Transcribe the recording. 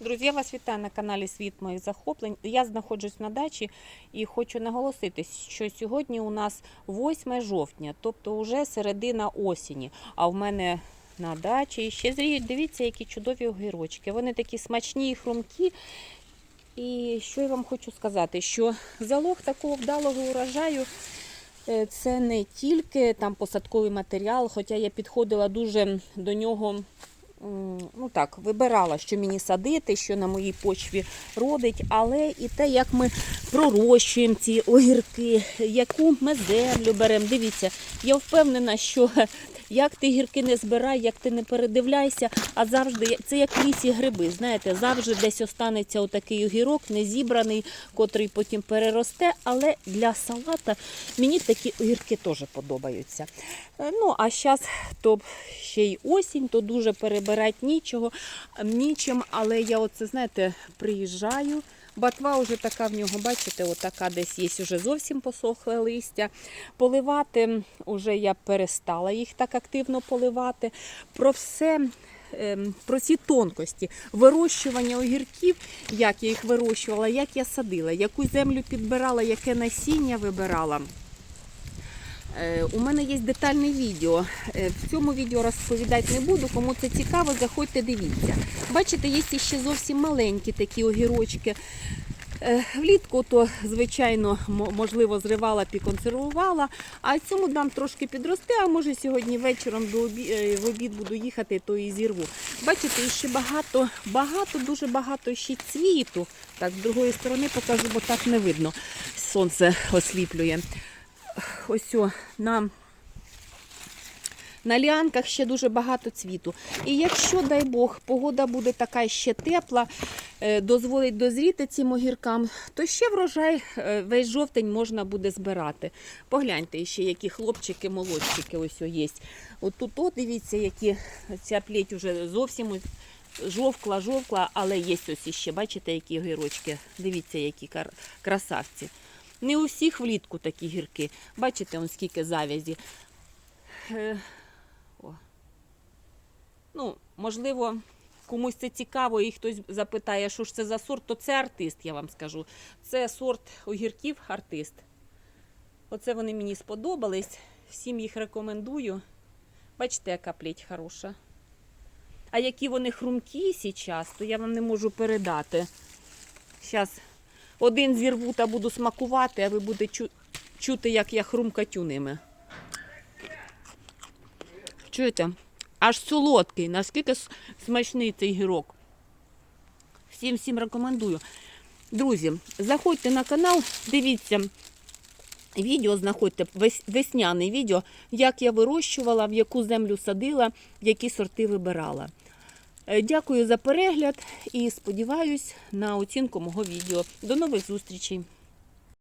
Друзі, я вас вітаю на каналі Світ моїх захоплень. Я знаходжусь на дачі і хочу наголосити, що сьогодні у нас 8 жовтня, тобто вже середина осені. А в мене на дачі ще зріють. Дивіться, які чудові огірочки. Вони такі смачні і хрумкі. І що я вам хочу сказати, що залог такого вдалого урожаю е, це не тільки там посадковий матеріал, хоча я підходила дуже до нього ну так, вибирала, що мені садити, що на моїй почві родить, але і те, як ми пророщуємо ці огірки, яку ми землю беремо. Дивіться, я впевнена, що як ти гірки не збирай, як ти не передивляйся, а завжди це як лісі гриби. Знаєте, завжди десь останеться отакий огірок, не зібраний, котрий потім переросте. Але для салата мені такі огірки теж подобаються. Е, Ну, а зараз то ще й осінь, то дуже перебирати нічого, нічим. Але я оце, знаєте, приїжджаю. Батва вже така в нього, бачите, отака десь є вже зовсім посохле листя. Поливати вже я перестала їх так активно поливати. Про все. ем, Про ці тонкості вирощування огірків, як я їх вирощувала, як я садила, яку землю підбирала, яке насіння вибирала. Е, У мене є детальне відео. Е, В цьому відео розповідати не буду. Кому це цікаво, заходьте, дивіться. Бачите, є ще зовсім маленькі такі огірочки. Е, Влітку то, звичайно, можливо, зривала, підконсервувала, а цьому дам трошки підрости, а може сьогодні вечором до обі... е, в обід буду їхати, то і зірву. Бачите, ще багато, багато, дуже багато ще цвіту. Так, з другої сторони покажу, бо так не видно. Сонце осліплює ось о, на, на ліанках ще дуже багато цвіту. І якщо, дай Бог, погода буде така ще тепла, е, дозволить дозріти цим огіркам, то ще врожай е, весь жовтень можна буде збирати. Погляньте ще, які хлопчики, молодчики ось є. От тут, от, дивіться, які ця плеть вже зовсім жовкла, жовкла, але є ось іще, бачите, які огірочки. Дивіться, які красавці. Не у всіх влітку такі гірки. Бачите, он скільки завязі. Е, о. Ну, можливо, комусь це цікаво, і хтось запитає, що ж це за сорт, то це артист, я вам скажу. Це сорт огірків артист. Оце вони мені сподобались. Всім їх рекомендую. Бачите, яка плеть хороша. А які вони хрумкі зараз, то я вам не можу передати. Зараз один зірву та буду смакувати, а ви будете чу- чути, як я хрумкатю ними. Чуєте? Аж солодкий, наскільки смачний цей гірок. Всім всім рекомендую. Друзі, заходьте на канал, дивіться відео, знаходьте вес- весняне відео, як я вирощувала, в яку землю садила, які сорти вибирала. Е, Дякую за перегляд і сподіваюсь на оцінку мого відео. До нових зустрічей!